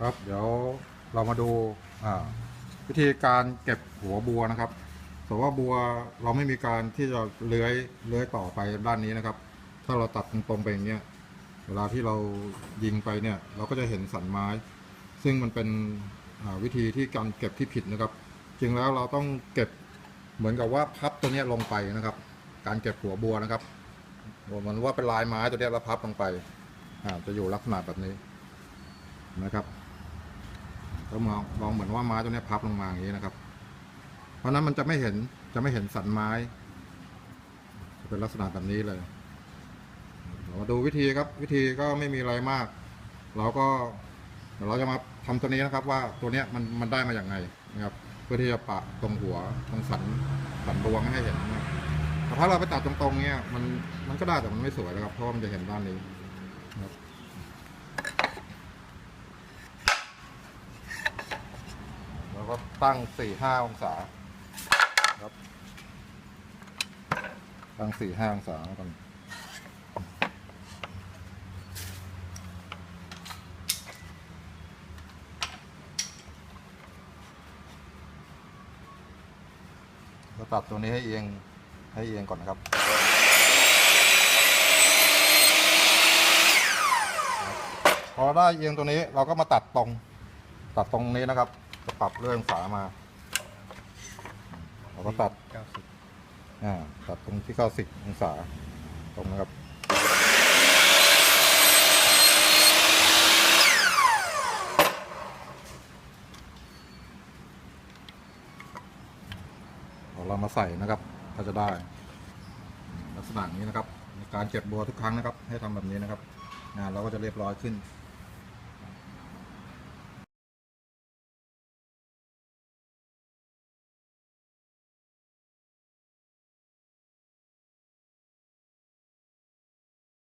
ครับ เดี๋ยวเรามาดูวิธีการเก็บหัวบัวนะครับแต่ว่าบัวเราไม่มีการที่จะเลื้อยเลื้อยต่อไปด้านนี้นะครับ ถ้าเราตัดตรงๆไปอย่างเงี้ยเวลาที่เรายิงไปเนี่ย เราก็จะเห็นสันไม้ ซึ่งมันเป็นวิธีที่การเก็บที่ผิดนะครับ จริงแล้วเราต้องเก็บเหมือนกับว่าพับตัวเนี้ยลงไปนะครับ การเก็บหัวบัวนะครับมือนว่าเป็นลายไม้ตัวเนี้ยแล้วพับลงไปจะอยู่ลักษณะแบบนี้นะครับ ก็มองมองเหมือนว่าไม้ตัวนี้พับลงมาอย่างนี้นะครับ เพราะนั้นมันจะไม่เห็นจะไม่เห็นสันไม้ จะเป็นลักษณะแบบนี้เลยเรามาดูวิธีครับ วิธีก็ไม่มีอะไรมาก เราก็เดี๋ยวเราจะมาทำตัวนี้นะครับ ว่าตัวเนี้ยมันมันได้มาอย่างไงนะครับ เพื่อที่จะปะตรงหัวตรงสันสันดวงให้เห็นนะครับแต่ถ้าเราไปตัดตรงๆเนี้ยมันมันก็ได้แต่มันไม่สวยนะครับเพราะมันจะเห็นด้านนี้นะครับแล้ว ก็ตั้งสี่ห้าองศาครับ ตั้งสี่ห้าองศาแล้วกันเราตัดตัวนี้ให้เอียงให้เอียงก่อนนะครับ พอได้เอียงตัวนี้เราก็มาตัดตรง ตัดตรงนี้นะครับ จะปรับเรื่องฝามาเราก็ตัดเก้าสิบอ่าตัดตรงที่เข้าสิบองศาตรงนะครับเอาเรามาใส่นะครับก็จะได้ ลักษณะนี้นะครับในการเก็บบัวทุกครั้งนะครับ ให้ทำแบบนี้นะครับงานเราก็จะเรียบร้อยขึ้น